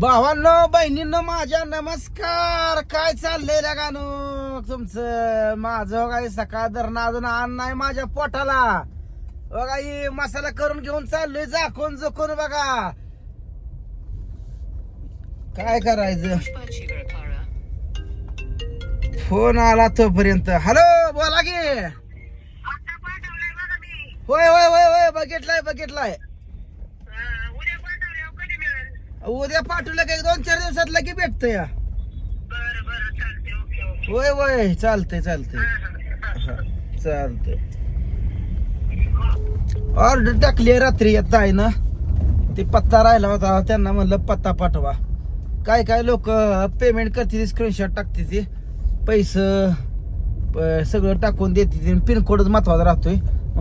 भावांनो बहिणींनो माझ्या नमस्कार. काय चाललंय रे गाणं तुमचं माझं काय सकाळ धरणं अजून आण नाही माझ्या पोटाला. बघा ही मसाला करून घेऊन चाललोय झाकून झुकून बघा. काय करायचं? फोन आला तोपर्यंत. हॅलो बोला की. होय होय होय होय बघितलाय बघितलाय हा, उद्या पाठवल्यावर कधी मिळेल उद्या पाठवलं का एक दोन चार दिवसात लगे भेटतं या. बरं बरं चालते ओके ओके. होय होय चालतंय चालतंय. हा. चालतंय. ऑर्डर टाकली रात्री येत आहे ना. ते पत्ता राहिला होता त्यांना म्हणलं पत्ता पाठवा. काय काय लोक पेमेंट करते स्क्रीनशॉट टाकते ते. पैसे सगळं टाकून देते पिनकोडच महत्त्वाचा राहतोय.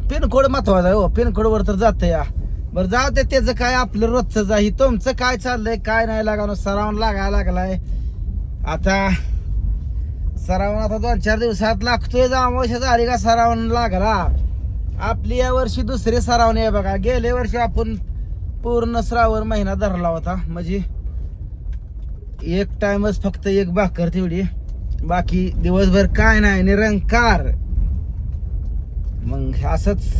पिनकोड महत्त्वाचा आहे हो. पिनकोडवर तर जातं या. बरं जाऊ दे त्याचं काय आपलं रोजचं जाई तुमचं काय चाललंय काय नाही लागणार सरावून लागायला लागलाय. आता सरावण आता दोन चार दिवसात लागतोय अमावस्या झाली का सरावण लागला. आपली या वर्षी दुसरी सरावणे आहे बघा गेल्या वर्षी आपण पूर्ण श्रावण महिना धरला होता. म्हणजे एक टाइमच फक्त एक भाकर तेवढी. बाकी दिवसभर काय नाही निरंकार. मग असंच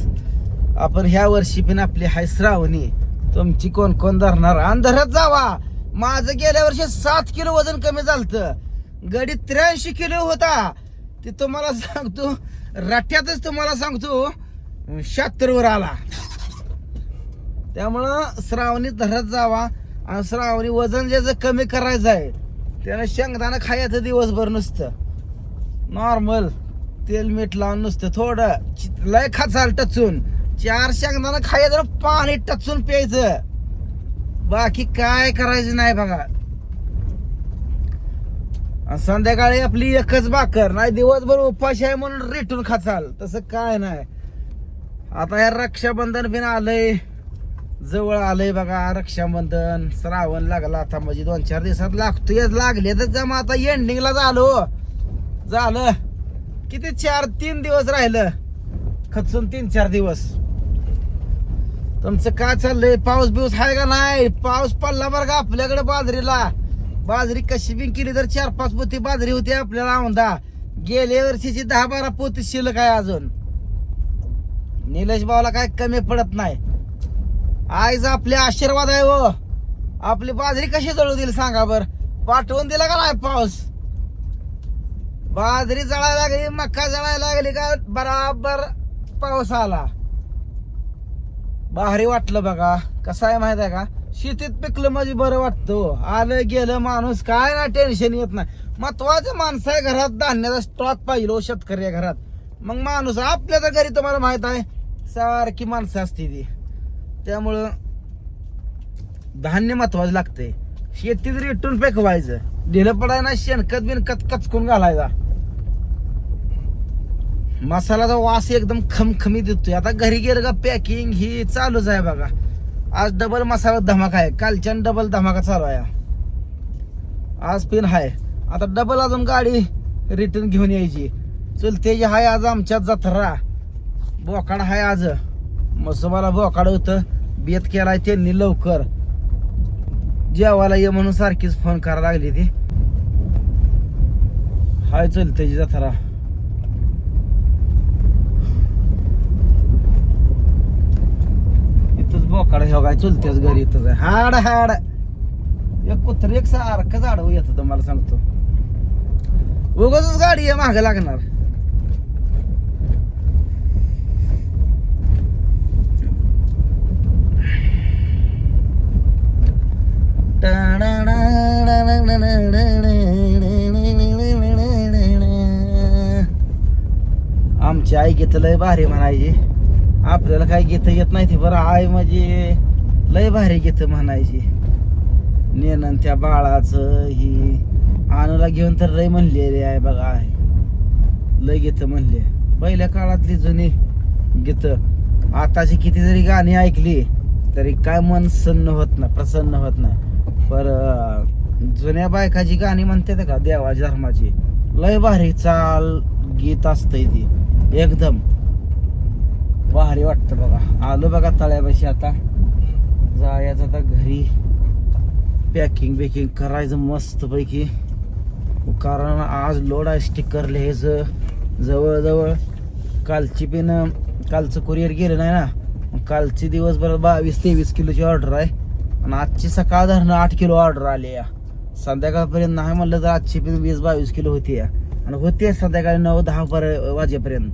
आपण ह्या वर्षी पण आपली हाय श्रावणी. तुमची कोण कोण धरणार? अंधारात जावा. माझं गेल्या वर्षी सात किलो वजन कमी झालतं. गडी त्र्याऐंशी किलो होता. ते तुम्हाला सांगतो रट्ट्यातच तुम्हाला सांगतो शहात्तर वर आला. त्यामुळं श्रावणी धरत जावा. आणि श्रावणी वजन ज्याचं कमी करायचं आहे त्यानं शेंगदाणा खायचं दिवसभर नुसतं. नॉर्मल तेल मीठ लावून नुसतं थोडं. चि- लय खाचाल टचून. चार शेंगदाणा खायचं पाणी टचून प्यायचं. बाकी काय करायचं नाही बघा. संध्याकाळी आपली एकच भाकर नाही दिवसभर उपाशी आहे म्हणून रेटून खाचाल. तसं काय नाही. आता या रक्षाबंधन बिन आलंय. जवळ आलंय बघा रक्षाबंधन. श्रावण लागला आता म्हणजे दोन चार दिवसात लागतोय लागले तर जमा आता एंडिंगला झालो. झालं. किती चार तीन दिवस राहिलं. खचून तीन चार दिवस. तुमचं काय चाललंय? पाऊस बिऊस आहे का नाही? पाऊस पडला बरं का आपल्याकडे बाजरीला. बाजरी कशी बी केली तर चार पाच पोती बाजरी होती आपल्याला औंदा गेल्या वर्षीची दहा बारा पोती शिल्लक आहे अजून. निलेश भाऊला काय कमी पडत नाही. आईचा आपले आशीर्वाद आहे हो. आपली बाजरी कशी जळू दिली सांगा बर. पाठवून दिला का नाही पाऊस? बाजरी जळायला लागली मक्का जळायला लागली का बराबर पाऊस आला. भारी वाटलं बघा. कसं आहे माहीत आहे का? शेतीत पिकलं म्हणजे बरं वाटतं हो. आलं गेलं माणूस काय ना टेन्शन येत नाही. महत्वाचं माणसं आहे घरात धान्याचा स्टॉक पाहिजे हो शेतकरी आहे घरात. मग माणूस आपल्या तर घरी तुम्हाला माहीत आहे सारखी माणसं असते ती. त्यामुळं धान्य महत्वाचं लागतंय. शेतीत रिटून पेकवायचं. ढिलं पडाय ना शेणखत बिनखत कचकून घालायचा. मसाल्याचा वास एकदम खमखमी येतोय. आता घरी गेलं का पॅकिंग ही चालूच आहे बघा. आज डबल मसाला धमाका आहे. कालच्या डबल धमाका चालू आहे. आज पिन आहे आता डबल अजून गाडी रिटर्न घेऊन यायची. चुलतेची हाय आज आमच्या जत्रा. बोकाड हाय आज. मसोबाला बोकाड होतं. बेत केलाय त्यांनी लवकर. जेवायला ये म्हणून सारखीच फोन करायला लागली ती. हाय चुलतेची जत्रा. बोकाड हे काय चुलतेच घरी येतच हाड हाड. एक कुत्र एक सारखं झाड येत तुम्हाला सांगतो. उगाच गाडी आहे माग लागणार. आमची आई गीत भारी म्हणायची. आपल्याला काय घेता येत नाही ती. बरं आई म्हणजे लय भारी घेत म्हणायची. नेन त्या बाळाचं ही. आणूला घेऊन तर लय म्हणलेली आहे बघा आहे लय गीत म्हणले. पहिल्या काळातली जुनी गीत. आताची किती जरी गाणी ऐकली तरी काय मन सन्न होत नाही प्रसन्न होत नाही. पर जुन्या बायकाची गाणी म्हणते का देवा धर्माची लय भारी चाल गीत असतंय ती. एकदम. भारी वाटतं बघा. आलो बघा तळ्यापाशी आता. जायचं आता घरी. पॅकिंग बेकिंग करायचं मस्त पैकी कारण आज लोड आहे स्टिकर लिहायचं. जवळजवळ कालची पण कालचं कुरिअर गेलं नाही ना. मग कालची दिवसभर बावीस तेवीस किलोची ऑर्डर आहे. आणि आजची सकाळ धरणं आठ किलो ऑर्डर आली या संध्याकाळपर्यंत नाही म्हणलं तर आजची पण वीस बावीस किलो होती या आणि होती संध्याकाळी नऊ दहा पर वाजेपर्यंत.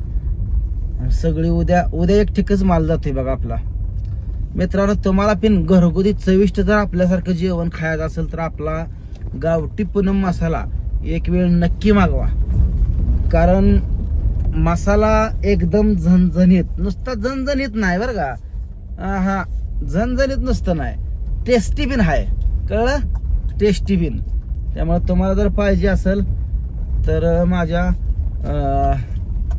सगळी उद्या उद्या एक ठिकच माल जातोय बघा आपला. मित्रांनो तुम्हाला पिन घरगुती चविष्ट जर आपल्यासारखं जेवण खायचं असेल तर आपला गावठी पूनम मसाला एक वेळ नक्की मागवा. कारण मसाला एकदम झणझणीत नुसता झणझणीत नाही बरं का. हा झणझणीत नुसतं नाही. टेस्टी बिन आहे कळलं? टेस्टी बिन. त्यामुळे तुम्हाला जर पाहिजे असेल तर माझ्या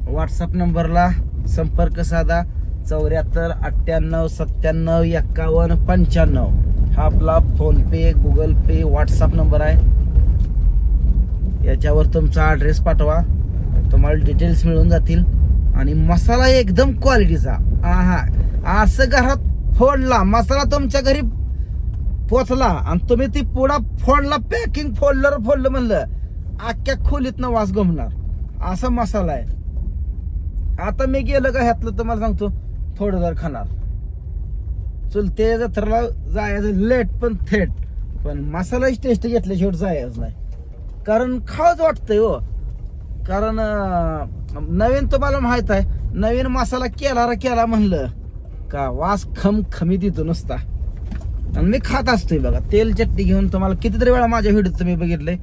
व्हॉट्सअप नंबरला संपर्क साधा. चौऱ्याहत्तर अठ्ठ्याण्णव सत्त्याण्णव एक्कावन्न पंच्याण्णव. हा आपला PhonePe Google Pay WhatsApp number आहे. याच्यावर तुमचा ॲड्रेस पाठवा. तुम्हाला डिटेल्स मिळून जातील. आणि मसाला एकदम क्वालिटीचा हा असं घरात फोडला मसाला तुमच्या घरी पोचला आणि तुम्ही ती पुढा फोडला पॅकिंग फोडलं फोडलं म्हणलं अख्ख्या खोलीतनं वास गमणार. असा मसाला आहे. आता मी गेलं का ह्यातलं तर मला सांगतो थोडं जर खाणार चुलते जत्राला जायचं लेट पण थेट. पण मसालाच टेस्ट घेतल्या शेवट जायचं नाही. कारण खावच वाटतंय हो. कारण नवीन तुम्हाला माहीत आहे नवीन मसाला केला रा केला म्हणलं का वास खम खमी देतो नुसता. आणि मी खात असतोय बघा तेल चटणी घेऊन तुम्हाला कितीतरी वेळा माझ्या व्हिडिओत तुम्ही बघितलंय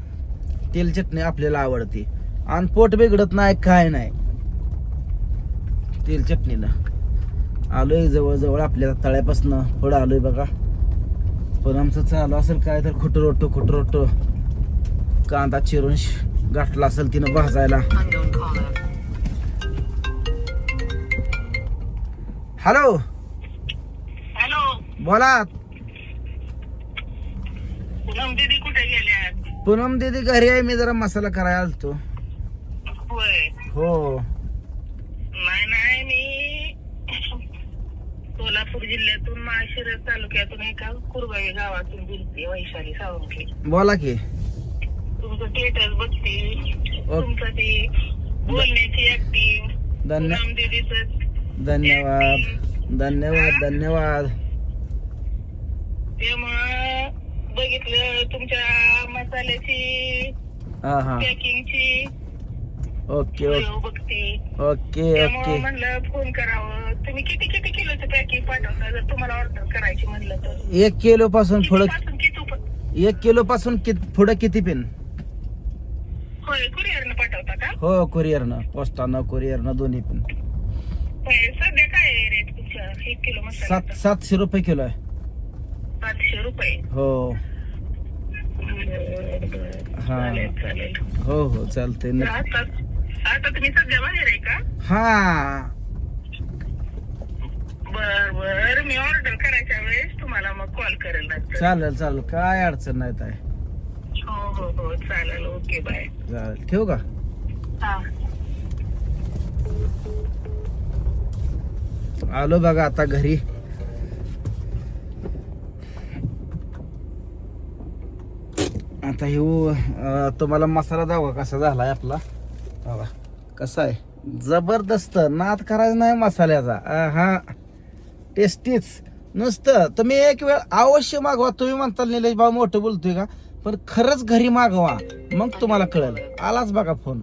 तेल चटणी आपल्याला आवडते. आणि पोट बिघडत नाही काय नाही. तेल चटणीनं. आलोय जवळजवळ आपल्या तळ्यापासनं. पुढं आलोय बघा. पण आमचं चालू असेल काय तर खोटं रोटो खोटं रोटो. कांदा चिरून गाठला असेल तिनं भाजायला. हॅलो! हॅलो! बोला. पूनम दीदी कुठे गेल्या पूनम दीदी घरी आहे मी जरा मसाला करायला आलतो. हो नाही नाही मी जिल्ह्यातून माळशिरस तालुक्यातून एका कुरबाई गावातून बोलते वैशाली सावंके बोला की. तुमचं स्टेटस बघते. तुमचं ते बोलण्याची ऍक्टिंग धन्य धन्यवाद. धन्यवाद धन्यवाद. त्यामुळं बघितलं तुमच्या मसाल्याची हा हा. पॅकिंगची ओके व्हिडिओ बघते. ओके त्यामुळं ओके. म्हणलं फोन करावं. तुम्ही किती किती किलोचं पॅकिंग पाठवता? जर तुम्हाला ऑर्डर करायची म्हणलं तर. एक किलो पासून पुढं कितीपासून किती उप- एक किलो पासून कित पुढं किती पिन होय कुरिअरनं पाठवता का? हो कुरिअरनं पोस्टानं कुरिअरनं दोन्ही पिन होय सध्या काय आहे रेट तुमच्या? एक किलो सात सातशे रुपये किलो आहे. सातशे रुपये? हो. बरं, बरं. हा. चालेल चालेल. हो हो चालतंय. तर न- आता आता तुम्ही सध्या बाहेर आहे का? हा. बर बर मी ऑर्डर करायच्या वेळेस तुम्हाला मग कॉल करेल नंतर. चालेल चालेल. काय अडचण नाही ताई. हो हो हो. चालेल. Okay bye. चालेल. ठेवू का? हा. आलो बघा आता घरी. आता हे तुम्हाला मसाला दावा कसा झालाय आपला? बघा कसा आहे? जबरदस्त नाद करायचा नाही मसाल्याचा. हा टेस्टीच. नुसतं तुम्ही एक वेळ अवश्य मागवा. तुम्ही म्हणता निलेश भाऊ मोठं बोलतोय का? पण खरंच घरी मागवा. मग तुम्हाला कळेल. आलाच बघा फोन.